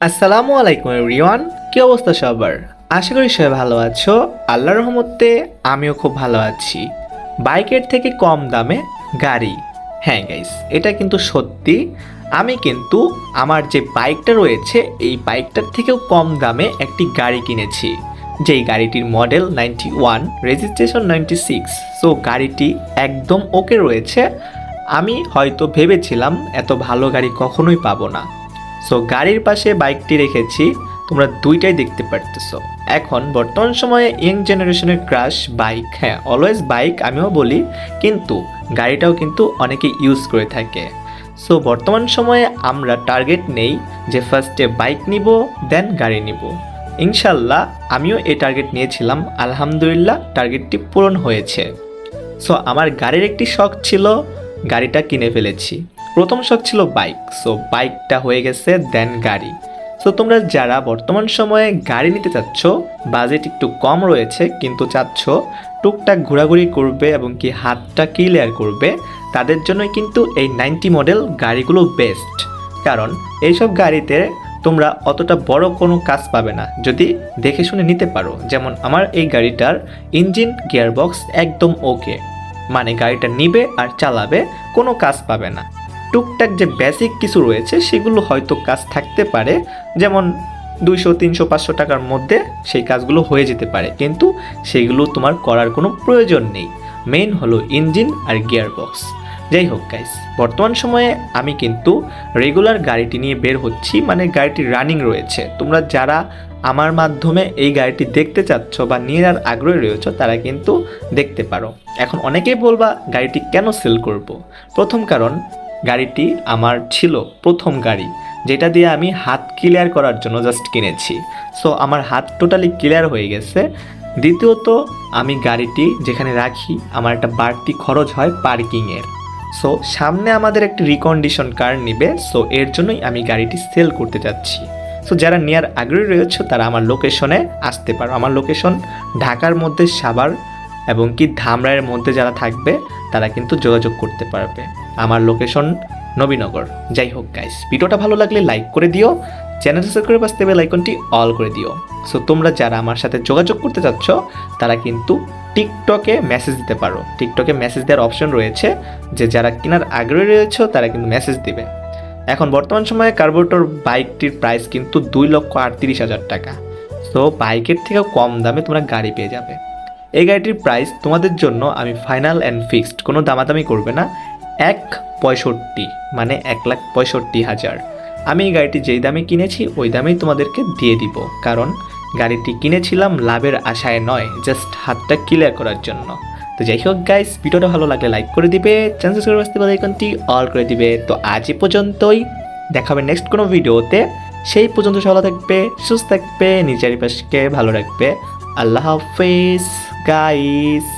আসসালামু আলাইকুম রিওয়ান কি অবস্থা সবার? আশা করি সবাই ভালো আছো। আল্লাহর রহমতে আমিও খুব ভালো আছি। বাইকের থেকে কম দামে গাড়ি। হ্যাঁ গাইস এটা কিন্তু সত্যি। আমি কিন্তু আমার যে বাইকটা রয়েছে, এই বাইকটার থেকেও কম দামে একটি গাড়ি কিনেছি। যেই গাড়িটির model ninety one registration ninety six so গাড়িটি একদম ওকে রয়েছে। আমি হয়তো ভেবেছিলাম, এত ভালো গাড়ি কখনোই পাবো না। সো গাড়ির পাশে বাইকটি রেখেছি। তোমরা দুইটাই দেখতে পারতেছো। এখন বর্তমান সময়ে ইয়ং জেনারেশনের ক্রাশ বাইক হ্যাঁ অলওয়েজ বাইক আমিও বলি, কিন্তু গাড়িটাও কিন্তু অনেকে ইউজ করে থাকে। সো বর্তমান সময়ে আমরা টার্গেট নেই যে ফার্স্টে বাইক নিব দেন গাড়ি নিব। ইনশাল্লাহ আমিও এই টার্গেট নিয়েছিলাম। আলহামদুলিল্লাহ টার্গেটটি পূরণ হয়েছে। সো আমার গাড়ির একটি শখ ছিল গাড়িটা কিনে ফেলেছি। প্রথম শখ ছিল বাইক। সো বাইকটা হয়ে গেছে দেন গাড়ি। সো তোমরা যারা বর্তমান সময়ে গাড়ি নিতে চাচ্ছ বাজেট একটু কম রয়েছে, কিন্তু চাচ্ছ টুকটাক ঘোরাঘুরি করবে এবং কি হাতটা ক্লিয়ার করবে, তাদের জন্যই কিন্তু এই নাইনটি মডেল গাড়িগুলো বেস্ট কারণ, এইসব গাড়িতে তোমরা অতটা বড় কোনো কাজ পাবে না। যদি দেখে শুনে নিতে পারো, যেমন আমার এই গাড়িটার ইঞ্জিন গিয়ারবক্স একদম ওকে মানে গাড়িটা নিবে আর চালাবে, কোনো কাজ পাবে না। টুকটাক যে বেসিক কিছু রয়েছে, সেগুলো হয়তো কাজ থাকতে পারে। যেমন দুইশো, তিনশো, পাঁচশো টাকার মধ্যে সেই কাজগুলো হয়ে যেতে পারে। কিন্তু সেগুলো তোমার করার কোনো প্রয়োজন নেই। মেইন হলো ইঞ্জিন আর গিয়ারবক্স যাই হোক গাইস বর্তমান সময়ে আমি কিন্তু রেগুলার গাড়িটি নিয়ে বের হচ্ছি। মানে গাড়িটি রানিং রয়েছে। তোমরা যারা আমার মাধ্যমে এই গাড়িটি দেখতে চাচ্ছ বা নিয়ে আর আগ্রহী রয়েছে, তারা কিন্তু দেখতে পারো। এখন অনেকেই বলবা, গাড়িটি কেন সেল করব? প্রথম কারণ গাড়িটি আমার ছিল প্রথম গাড়ি, যেটা দিয়ে আমি হাত ক্লিয়ার করার জন্য জাস্ট কিনেছি। সো আমার হাত টোটালি ক্লিয়ার হয়ে গেছে। দ্বিতীয়ত, আমি গাড়িটি যেখানে রাখি, আমার একটা বাড়তি খরচ হয় পার্কিংয়ের সো সামনে আমাদের একটি রিকন্ডিশন কার নিবে। সো এর জন্যই আমি গাড়িটি সেল করতে যাচ্ছি। সো যারা নেওয়ার আগ্রহী রয়েছে, তারা আমার লোকেশনে আসতে পারো। আমার লোকেশন ঢাকার মধ্যে সাভার এবং কি ধামরাইয়ের মধ্যে যারা থাকবে, তারা কিন্তু যোগাযোগ করতে পারবে। আমার লোকেশন নবীনগর। যাই হোক গাইস ভিডিওটা ভালো লাগলে লাইক করে দিও চ্যানেল সাবস্ক্রাইব করে পাশে বেল আইকনটি অল করে দিও। সো তোমরা যারা আমার সাথে যোগাযোগ করতে চাচ্ছ, তারা কিন্তু টিকটকে মেসেজ দিতে পারো। টিকটকে মেসেজ দেওয়ার অপশন রয়েছে যে, যারা কেনার আগ্রহী রয়েছে, তারা কিন্তু মেসেজ দিবে। এখন বর্তমান সময়ে কার্বোরেটর বাইকটির প্রাইস কিন্তু দুই লক্ষ আটত্রিশ হাজার টাকা। সো বাইকের থেকেও কম দামে তোমরা গাড়ি পেয়ে যাবে। এই গাড়িটির প্রাইস তোমাদের জন্য আমি ফাইনাল অ্যান্ড ফিক্সড কোনো দামাদামি করবে না। এক পঁয়ষট্টি মানে এক লাখ পঁয়ষট্টি হাজার। আমি এই গাড়িটি যেই দামে কিনেছি, ওই দামেই তোমাদেরকে দিয়ে দিব। কারণ গাড়িটি কিনেছিলাম লাভের আশায় নয় জাস্ট হাতটা ক্লিয়ার করার জন্য। তো যাই হোক গাইস ভিডিওটা ভালো লাগলে লাইক করে দিবে চ্যানেল সাবস্ক্রাইব আসতে পারে আইকনটি অল করে দিবে। তো আজ পর্যন্তই দেখাবে নেক্সট কোনো ভিডিওতে। সেই পর্যন্ত ভালো থাকবে, সুস্থ থাকবে, নিজের পাশকে ভালো রাখবে। আল্লাহ হাফিজ। গাইস